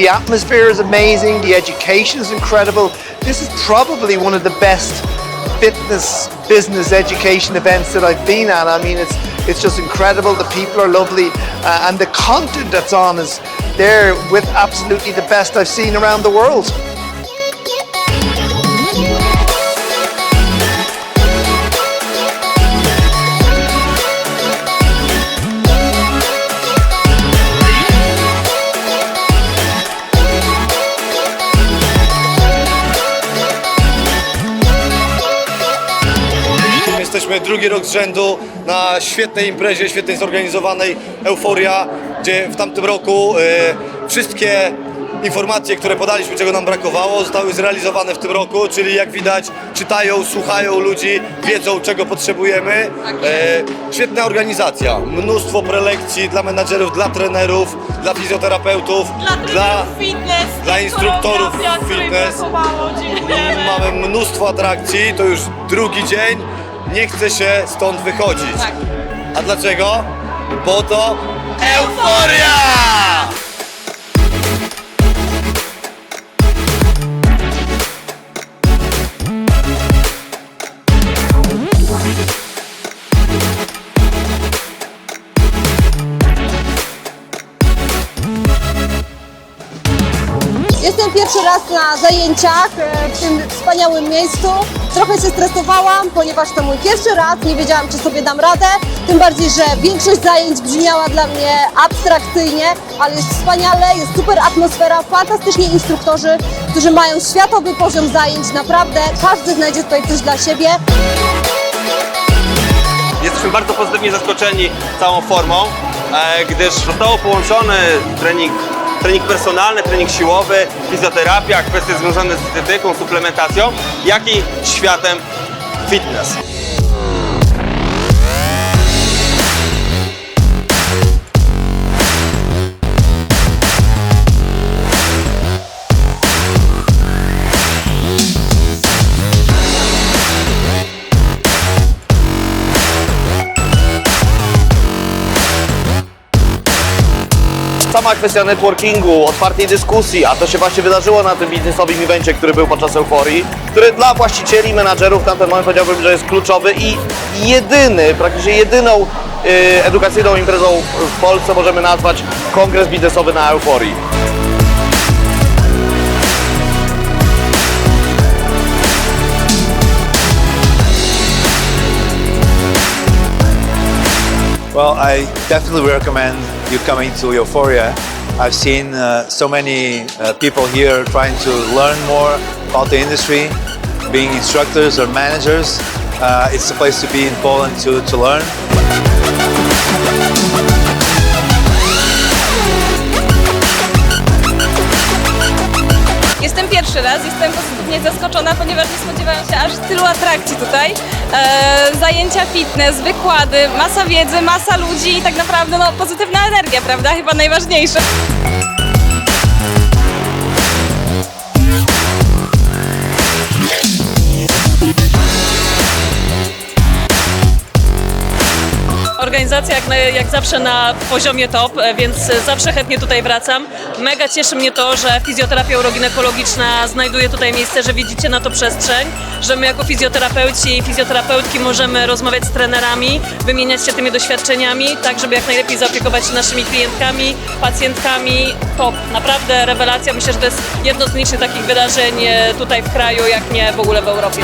The atmosphere is amazing, the education is incredible. This is probably one of the best fitness business education events that I've been at. I mean, it's it's just incredible. The people are lovely, uh, and the content that's on is there with absolutely the best I've seen around the world. Jesteśmy drugi rok z rzędu na świetnej imprezie, świetnej zorganizowanej Euforia, gdzie w tamtym roku e, wszystkie informacje, które podaliśmy, czego nam brakowało, zostały zrealizowane w tym roku, czyli jak widać czytają, słuchają ludzi, wiedzą czego potrzebujemy. E, świetna organizacja, mnóstwo prelekcji dla menadżerów, dla trenerów, dla fizjoterapeutów, Dla trenerów fitness, dla instruktorów choreografia, której fitness. brakowało, dziękujemy. Mamy mnóstwo atrakcji, to już drugi dzień. Nie chce się stąd wychodzić. Tak. A dlaczego? Bo to euforia! Pierwszy raz na zajęciach e, w tym wspaniałym miejscu. Trochę się stresowałam, ponieważ to mój pierwszy raz, nie wiedziałam, czy sobie dam radę. Tym bardziej, że większość zajęć brzmiała dla mnie abstrakcyjnie, ale jest wspaniale, jest super atmosfera, fantastyczni instruktorzy, którzy mają światowy poziom zajęć. Naprawdę każdy znajdzie tutaj coś dla siebie. Jesteśmy bardzo pozytywnie zaskoczeni całą formą, e, gdyż zostało połączony trening, trening personalny, trening siłowy, fizjoterapia, kwestie związane z dietetyką, suplementacją, jak i światem fitness. Sama kwestia networkingu, otwartej dyskusji, a to się właśnie wydarzyło na tym biznesowym evencie, który był podczas euforii, który dla właścicieli, menadżerów na ten moment powiedziałbym, że jest kluczowy i jedyny, praktycznie jedyną y, edukacyjną imprezą w Polsce możemy nazwać kongres biznesowy na euforii. Well, I definitely recommend you coming to Euphoria. I've seen uh, so many uh, people here trying to learn more about the industry, being instructors or managers. Uh, it's the place to be in Poland to, to learn. Pierwszy raz, jestem pozytywnie zaskoczona, ponieważ nie spodziewałam się aż tylu atrakcji tutaj. E, zajęcia fitness, wykłady, masa wiedzy, masa ludzi i tak naprawdę no, pozytywna energia, prawda? Chyba najważniejsze. Jak, na, jak zawsze na poziomie top, e, więc zawsze chętnie tutaj wracam. Mega cieszy mnie to, że fizjoterapia uroginekologiczna znajduje tutaj miejsce, że widzicie na to przestrzeń, że my jako fizjoterapeuci i fizjoterapeutki możemy rozmawiać z trenerami, wymieniać się tymi doświadczeniami, tak żeby jak najlepiej zaopiekować się naszymi klientkami, pacjentkami. Top, naprawdę rewelacja. Myślę, że to jest jedno z licznych takich wydarzeń e, tutaj w kraju, jak nie w ogóle w Europie.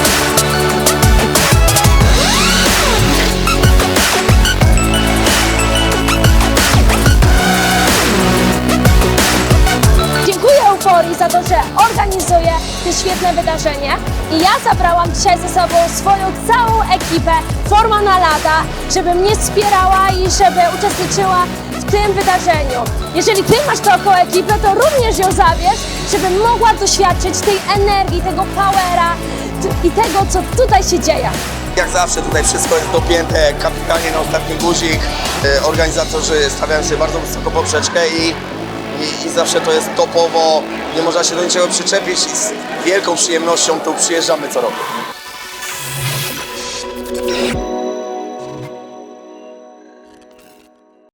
Że organizuje to świetne wydarzenie i ja zabrałam dzisiaj ze sobą swoją całą ekipę Forma na lata, żeby mnie wspierała i żeby uczestniczyła w tym wydarzeniu. Jeżeli Ty masz taką ekipę, to również ją zabierz, żeby mogła doświadczyć tej energii, tego powera i tego, co tutaj się dzieje. Jak zawsze tutaj wszystko jest dopięte kapitalnie na ostatni guzik. E, Organizatorzy stawiają sobie bardzo wysoko poprzeczkę i, i, i zawsze to jest topowo. Nie można się do niczego przyczepić i z wielką przyjemnością tu przyjeżdżamy co roku.